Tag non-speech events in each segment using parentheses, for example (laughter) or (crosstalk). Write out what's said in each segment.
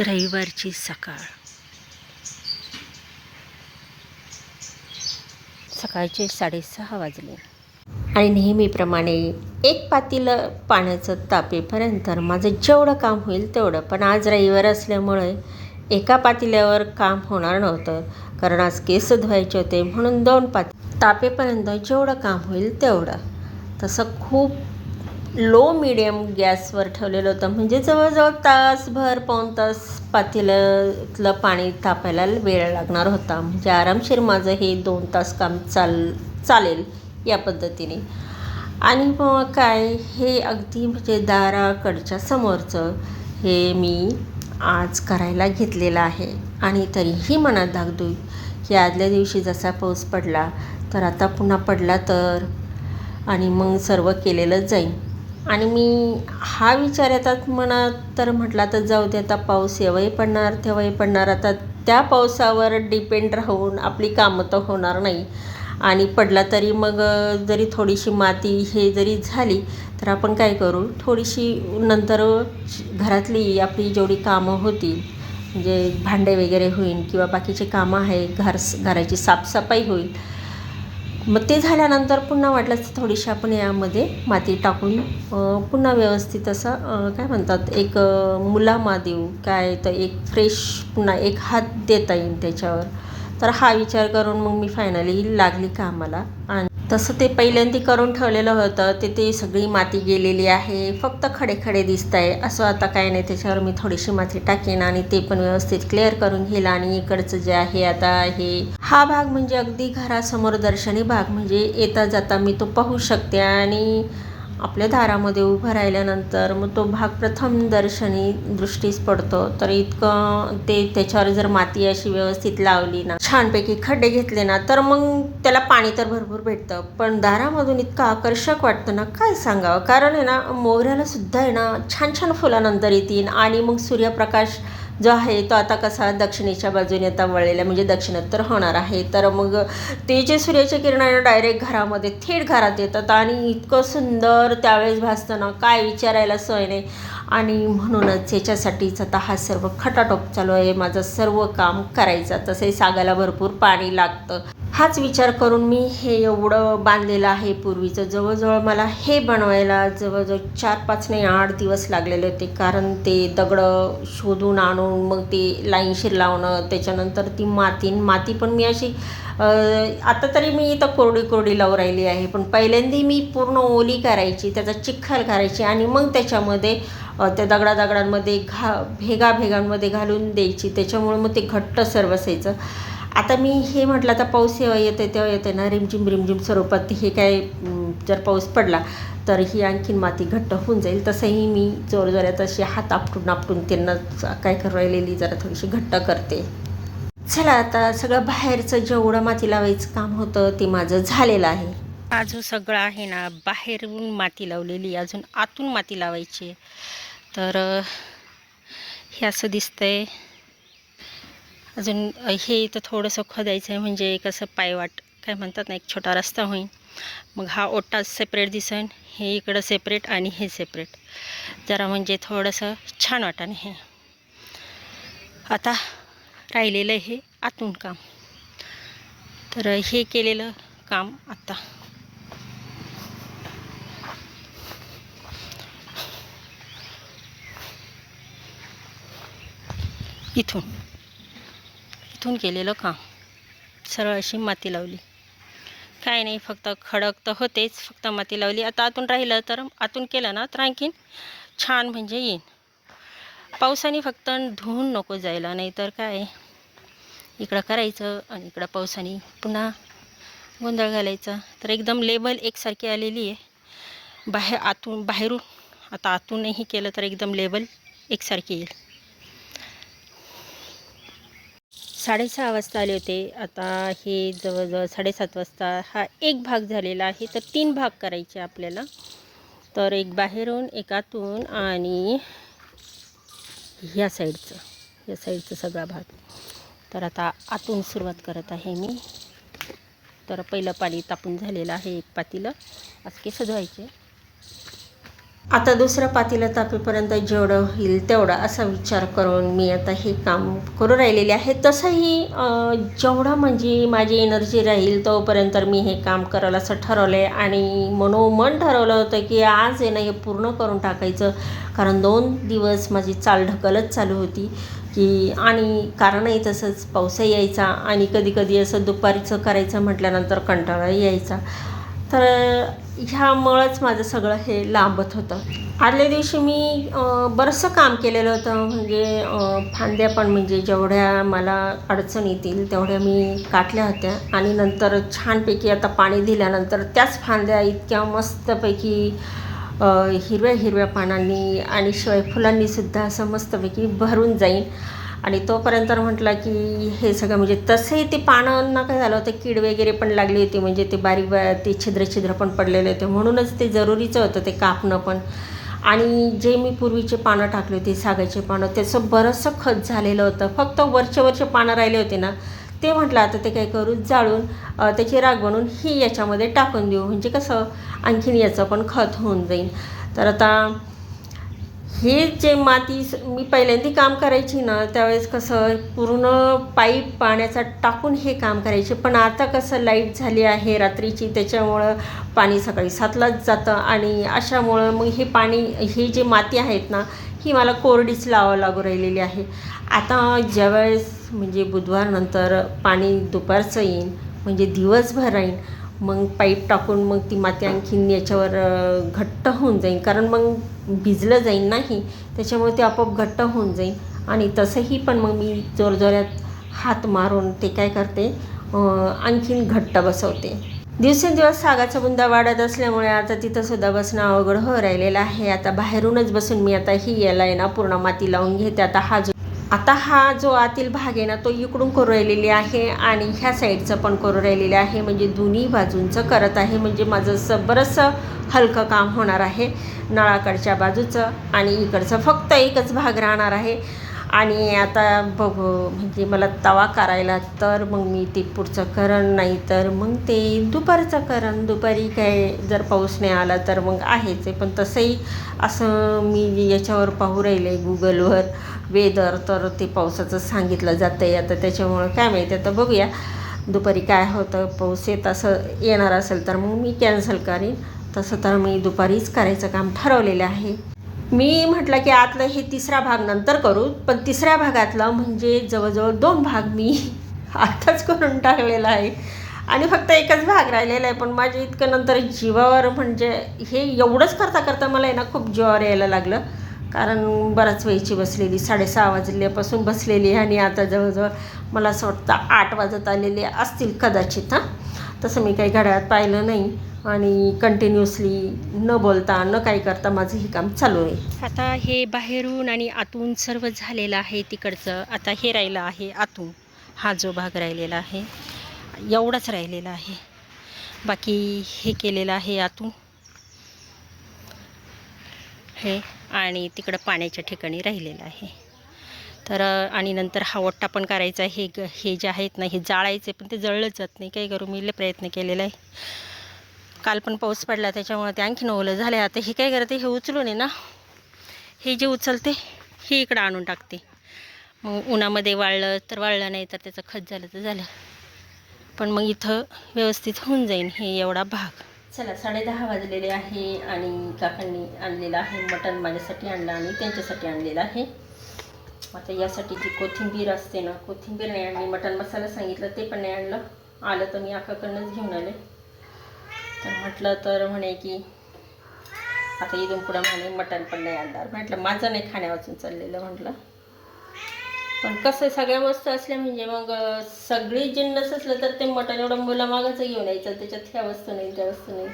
रविवारची सकाळ. सकाळचे साडेसहा वाजले. आणि नेहमीप्रमाणे एक पातीलं पाण्याचं तापेपर्यंत माझं जेवढं काम होईल तेवढं. पण आज रविवार असल्यामुळे एका पातील्यावर काम होणार नव्हतं. कारण आज केस धुवायचे होते म्हणून दोन पाती तापेपर्यंत जेवढं काम होईल तेवढं. तसं खूप लो मिडियम गॅसवर ठेवलेलं होतं. म्हणजे जवळजवळ तासभर पाऊण तास पातेल्यातलं पाणी तापायला वेळ लागणार होता. म्हणजे आरामशीर माझं हे दोन तास काम चाल चालेल या पद्धतीने. आणि मग काय हे अगदी म्हणजे दाराकडच्या समोरचं हे मी आज करायला घेतलेलं आहे. आणि तरीही मनात धाकधूक की आदल्या दिवशी जसा पाऊस पडला तर आता पुन्हा पडला तर? आणि मग सर्व केलेलं जाईल आणि मी हा विचार येतात मनात तर म्हटला तर जाऊ दे आता पाऊस येव्हाही पडणार तेव्हाही पडणार. आता त्या पावसावर डिपेंड राहून आपली कामं तर होणार नाही. आणि पडला तरी मग जरी थोडीशी माती हे जरी झाली तर आपण काय करू? थोडीशी नंतर घरातली आपली जेवढी कामं होतील म्हणजे भांडे वगैरे होईल किंवा बाकीचे कामं आहे घर घराची साफसफाई होईल मग ते झाल्यानंतर पुन्हा वाटलं तर थोडीशी आपण यामध्ये माती टाकून पुन्हा व्यवस्थित असं काय म्हणतात एक मुलामा देऊ काय तर एक फ्रेश पुन्हा एक हात देता येईल त्याच्यावर. तर हा विचार करून मग मी फायनली लागली कामाला आणि तसं ते पहिल्यांदा करून ठेवलेलं होतं. ते ते सगळी माती गेलेली आहे. फक्त खडे खडे दिसत आहे असं आता काय नाही. त्याच्यावर मी थोडीशी माती टाकेन आणि ते पण व्यवस्थित क्लिअर करून घेईल. आणि इकडचं जे आहे आता हे हा भाग म्हणजे अगदी घरासमोर दर्शनी भाग. म्हणजे येता जाता मी तो पाहू शकते. आणि आपल्या दारामध्ये उभं राहिल्यानंतर मग तो भाग प्रथम दर्शनी दृष्टीस पडतो. तर इतकं ते त्याच्यावर जर माती अशी व्यवस्थित लावली ना छानपैकी खड्डे घेतले ना तर मग त्याला पाणी तर भरपूर भेटतं. पण दारामधून इतकं आकर्षक वाटतं ना काय सांगावं? कारण आहे ना मोगऱ्याला सुद्धा आहे ना छान छान फुलानंतर येतील आणि मग सूर्यप्रकाश जो आहे तो आता कसा दक्षिणेच्या बाजूने आता वळलेला म्हणजे दक्षिणोत्तर होणार आहे. तर मग ते जे सूर्याच्या किरणाने डायरेक्ट घरामध्ये थेट घरात येतात आणि इतकं सुंदर त्यावेळेस भासतं ना काय विचारायला सोय नाही. आणि म्हणूनच याच्यासाठीच आता हा सर्व खटाटोप चालू आहे. माझं सर्व काम करायचं तसंही सागाला भरपूर पाणी लागतं. हाच विचार करून मी हे एवढं बांधलेलं आहे पूर्वीचं. जवळजवळ मला हे बनवायला जवळजवळ चार पाच नाही आठ दिवस लागलेले होते. कारण ते दगडं शोधून आणून मग ते लाईनशीर लावणं त्याच्यानंतर ती माती माती पण मी अशी आता तरी मी इथं कोरडी कोरडी लावून राहिली आहे. पण पहिल्यांदा मी पूर्ण ओली करायची त्याचा चिखल करायची आणि मग त्याच्यामध्ये त्या दगडा दगडांमध्ये घा भेगा भेगांमध्ये घालून द्यायची. त्याच्यामुळे मग ते घट्ट सर्व असायचं आता मी हे म्हटलं आता पाऊस जेव्हा येते तेव्हा येते ना रिमझिम रिमझिम स्वरूपात हे काय जर पाऊस पडला तर ही आणखीन माती घट्ट होऊन जाईल. तसंही मी जोरजोरात अशी हात आपटून आपटून त्यांना काय करू राहिलेली जरा थोडीशी घट्ट करते. चला आता सगळं बाहेरचं जेवढं माती लावायचं काम होतं ते माझं झालेलं आहे. हा जो सगळं आहे ना बाहेरून माती लावलेली अजून आतून माती लावायची. तर हे असं दिसतंय. अजून हे इथं थोडंसं खोदायचं आहे म्हणजे एक असं पायवाट काय म्हणतात ना एक छोटा रस्ता होईल. मग हा ओटा सेपरेट दिसन हे इकडं सेपरेट आणि हे सेपरेट जरा म्हणजे थोडंसं छान वाटणं हे. आता राहिलेलं हे आतून काम. तर हे केलेलं काम आता. इथून. इथून केलेलं काम सरळ अशी माती लावली. काय नाही फक्त खडक तर होतेच फक्त माती लावली. आता आतून राहिलं तर आतून केलं ना तर आणखीन छान म्हणजे येईन. पावसाने फक्त धुवून नको जायला नाही तर काय? इकडं करायचं आणि इकडं पावसाने पुन्हा गोंधळ घालायचा. तर एकदम लेबल एकसारखी आलेली आहे. बाहेर आतून बाहेरून आता आतूनही केलं तर एकदम लेबल एकसारखी येईल. साडेसहा वाजता आले होते. आता हे जवळजवळ साडेसात वाजता हा एक भाग झालेला आहे. तर तीन भाग करायचे आपल्याला. तर एक बाहेरून एक आतून आणि ह्या साईडचं. या साईडचं सगळा भाग. तर आता आतून सुरुवात करत आहे मी. तर पहिलं पाणी तापून झालेलं आहे एक पातीलं. आज सजवायचे आता दुसऱ्या पातीला तापेपर्यंत जेवढं होईल तेवढा असा विचार करून मी आता हे काम करू राहिलेले आहे. तसंही जेवढा जेवढं म्हणजे माझी एनर्जी राहील तोपर्यंत मी हे काम करायला असं ठरवलं आहे आणि मनोमन ठरवलं होतं की आज आहे ना हे पूर्ण करून टाकायचं. कारण दोन दिवस माझी चाल ढकलच चालू होती की आणि कारणही तसंच पाऊसही यायचा आणि कधी कधी असं दुपारीचं करायचं म्हटल्यानंतर कंटाळा यायचा. तर ह्यामुळंच माझं सगळं हे लांबत होतं. आदल्या दिवशी मी बरंचसं काम केलेलं होतं. म्हणजे फांद्या पण म्हणजे जेवढ्या मला अडचण येतील तेवढ्या मी काटल्या होत्या. आणि नंतर छानपैकी आता पाणी दिल्यानंतर त्याच फांद्या इतक्या मस्तपैकी हिरव्या हिरव्या पानांनी आणि शिवाय फुलांनीसुद्धा असं मस्तपैकी भरून जाईन. आणि तोपर्यंत म्हटलं की हे सगळं म्हणजे तसंही ते पानांना काय झालं होतं कीड वगैरे पण लागली होती म्हणजे ते बारीक बा ते छिद्र छिद्र पण पडलेले होते. म्हणूनच ते जरुरीचं होतं ते कापणं पण. आणि जे मी पूर्वीचे पानं टाकले होते सागाचे पानं त्याचं बरंचसं खत झालेलं होतं. फक्त वरचे वरचे पानं राहिले होते ना ते म्हटलं आता ते काय करू जाळून त्याची राग बनवून ही याच्यामध्ये टाकून देऊ. म्हणजे कसं आणखीन याचं पण खत होऊन जाईल तर आता हे जे माती स- मी पहिल्यांदा काम करायची ना त्यावेळेस कसं पूर्ण पाईप पाण्याचा टाकून हे काम करायचे. पण आता कसं लाइट झाली आहे रात्रीची त्याच्यामुळं पाणी सकाळी सातलाच जातं आणि अशामुळं मग हे पाणी हे जे माती आहेत ना ही मला कोरडीच लावावं लागू राहिलेली आहे. आता ज्यावेळेस म्हणजे बुधवारनंतर पाणी दुपारचं येईन म्हणजे दिवसभर राहीन मग पाईप टाकून मग ती माती आणखीन याच्यावर घट्ट होऊन जाईल कारण मग भिजलं जाईल नाही त्याच्यामुळे ते आपोआप घट्ट होऊन जाईल आणि तसंही पण मग मी जोरजोरात हात मारून ते काय करते आणखीन घट्ट बसवते. दिवसेंदिवस सागाचा बुंदा वाढत असल्यामुळे आता तिथंसुद्धा बसणं अवघड हो राहिलेलं आहे. आता बाहेरूनच बसून मी आता ही याला आहे ना पूर्ण माती लावून घेते. आता हा जो आता हा जो आतील भाग आहे ना तो इकडून करू राहिलेली आहे आणि ह्या साईडचं पण करू राहिलेले आहे. म्हणजे दोन्ही बाजूंचं करत आहे. म्हणजे माझं असं बरंचसं हलकं काम होणार आहे. नळाकडच्या बाजूचं आणि इकडचं फक्त एकच भाग राहणार आहे. आणि आता बघू म्हणजे मला तवा करायला तर मग मी ते पुढचं करण नाही तर मग ते दुपारचं करण. दुपारी काय जर पाऊस नाही आला तर मग आहेच आहे. पण तसंही असं मी याच्यावर पाहू राहिले गुगलवर. वेदर तर ते पावसाचं सांगितलं जातं आहे आता त्याच्यामुळं काय माहिती आता बघूया. दुपारी काय होतं पाऊस येत असं येणार असेल तर मग मी कॅन्सल करीन. तसं तर मी दुपारीच करायचं काम ठरवलेलं आहे. मी म्हटलं की आतलं हे तिसरा भाग नंतर करू पण तिसऱ्या भागातलं म्हणजे जवळजवळ दोन भाग मी (laughs) आताच करून टाकलेला आहे. आणि फक्त एकच भाग राहिलेला आहे पण माझ्या इतकं नंतर जीवावर म्हणजे हे एवढंच करता करता मला आहे ना खूप जीवावर यायला लागलं. कारण बराच वेळची बसलेली साडेसहा वाजल्यापासून बसलेली आणि आता जवळजवळ मला असं वाटतं आठ वाजत आलेले असतील कदाचित हां. तसं मी काही घड्याळात पाहिलं नाही आणि कंटिन्युअसली न बोलता न काही करता माझं हे काम चालू आहे. आता हे बाहेरून आणि आतून सर्व झालेलं आहे तिकडचं. आता हे राहिलं आहे आतून. हा जो भाग राहिलेला आहे एवढाच राहिलेला आहे. बाकी हे केलेलं आहे आतून. हे आणि तिकडं पाण्याच्या ठिकाणी राहिलेलं आहे. तर आणि नंतर हा ओट्टा पण करायचा हे ग हे जे आहेत ना हे जाळायचे पण ते जळलंच जात नाही. काही करू? मी प्रयत्न केलेला आहे. काल पण पाऊस पडला त्याच्यामुळे ते आणखीन ओलं झालं आता हे काय करते? हे उचलून आहे ना हे जे उचलते हे इकडं आणून टाकते. मग उन्हामध्ये वाळलं तर वाळलं नाही तर त्याचं खत झालं तर झालं. पण मग इथं व्यवस्थित होऊन जाईल हे एवढा भाग. चला साडेदहा वाजलेले आहे आणि काकांनी आणलेलं आहे मटण माझ्यासाठी आणलं आणि त्यांच्यासाठी आणलेलं आहे. आता यासाठी जी कोथिंबीर असते ना कोथिंबीर नाही आणली मटण मसाला सांगितलं ते पण नाही आणलं. आलं तर मी आकाकडनंच घेऊन आले. तर म्हटलं तर म्हणे की आता इथून पुढं म्हणे मटण पण नाही आणणार. म्हटलं माझं नाही खाण्यावाचून चाललेलं म्हटलं. पण कसं आहे, सगळ्या वस्तू असल्या म्हणजे मग सगळी जिन्नस असलं तर ते मटण एवढं मुलामागचं घेऊन यायचं त्याच्यात ह्या वस्तू नाही त्या वस्तू नाही.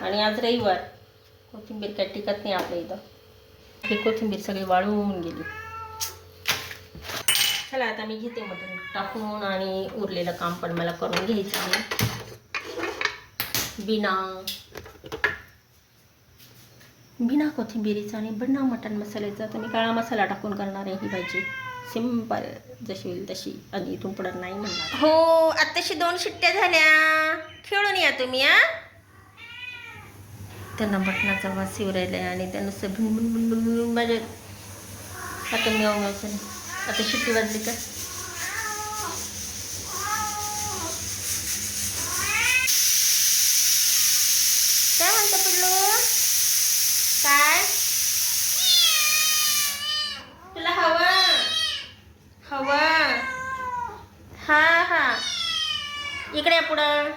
आणि आज रविवार. कोथिंबीर काय टिकत नाही आपल्या इथं. ही कोथिंबीर सगळी वाळून गेली. चला आता मी घेते मटण टाकून आणि उरलेलं काम पण मला करून घ्यायचं आहे. बिना बिना कोथिंबिरीचा आणि बिना मटण मसाल्याचा तर मी काळा मसाला टाकून करणार आहे ही भाजी. सिंपल जशी होईल तशी. आणि इथून पुढं नाही म्हणणार. हो आत्ताशी दोन शिट्ट्या झाल्या. खेळून या तुम्ही आ त्यांना मटणाचा वास येऊ राहिला आहे आणि त्या नुसतं भुनभुन भुनभुन भुनभुन माझ्या आता मी आता शिट्टी वाजली का काय म्हणतं पिल्लू काय तुला हवा हवा हा हा इकडे या पुढं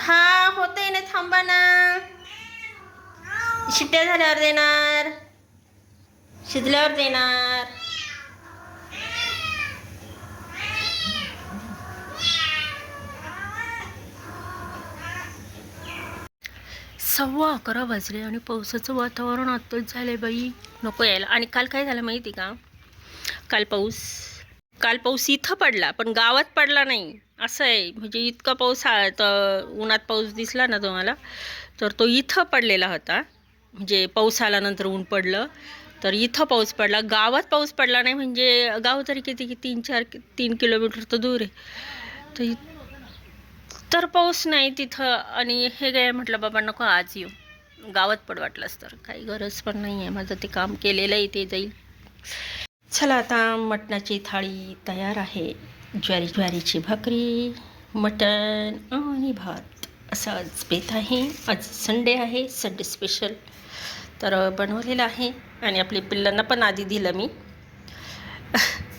हा होते ना थांबा ना शिट्ट्या झाल्यावर देणार शिजल्यावर देणार. सव्वा अकरा वाजले आणि पावसाचं वातावरण आत्ताच झालं आहे बाई. नको यायला. आणि काल काय झालं माहिती का? काल पाऊस. काल पाऊस इथं पडला पण गावात पडला नाही. असं आहे. म्हणजे इतका पाऊस तर उन्हात पाऊस दिसला ना तुम्हाला तर तो इथं पडलेला होता. म्हणजे पाऊस आल्यानंतर ऊन पडलं. तर इथं पाऊस पडला. गावात पाऊस पडला नाही म्हणजे गाव तरी किती की तीन चार तीन किलोमीटर तर दूर आहे. तर तर पाऊस नाही तिथं आणि हे काय म्हटलं बाबा नको आज येऊ. गावात पड वाटलंच तर काही गरज पण नाही आहे माझं ते काम केलेलं आहे ते जाईल. चला आता मटणाची थाळी तयार आहे. ज्वारी ज्वारीची भाकरी मटण आणि भात. असं आज बेत आहे. आज संडे आहे. संडे स्पेशल तर बनवलेलं आहे आणि आपली पिल्लांना पण आधी दिलं मी. (laughs)